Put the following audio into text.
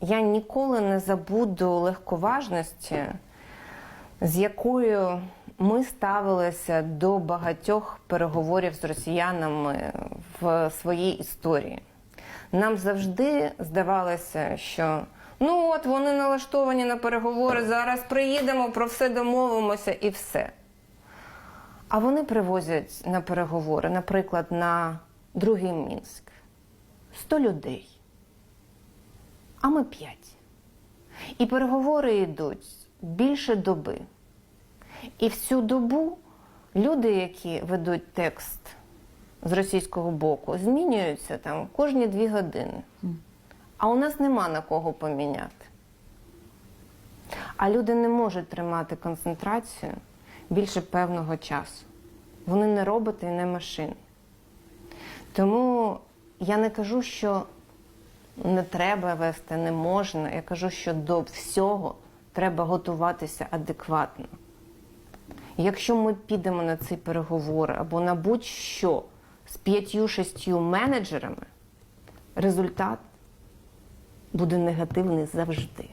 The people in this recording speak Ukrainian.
я ніколи не забуду легковажності, з якою ми ставилися до багатьох переговорів з росіянами в своїй історії. Нам завжди здавалося, що ну от вони налаштовані на переговори, зараз приїдемо, про все домовимося і все. А вони привозять на переговори, наприклад, на другий Мінськ 100 людей, а ми 5. І переговори йдуть більше доби. І всю добу люди, які ведуть текст з російського боку, змінюються там кожні дві години. А у нас нема на кого поміняти. А люди не можуть тримати концентрацію більше певного часу. Вони не роботи і не машини. Тому я не кажу, що не треба вести, не можна. Я кажу, що до всього треба готуватися адекватно. Якщо ми підемо на ці переговори або на будь-що з п'ятью-шестью менеджерами, результат буде негативний завжди.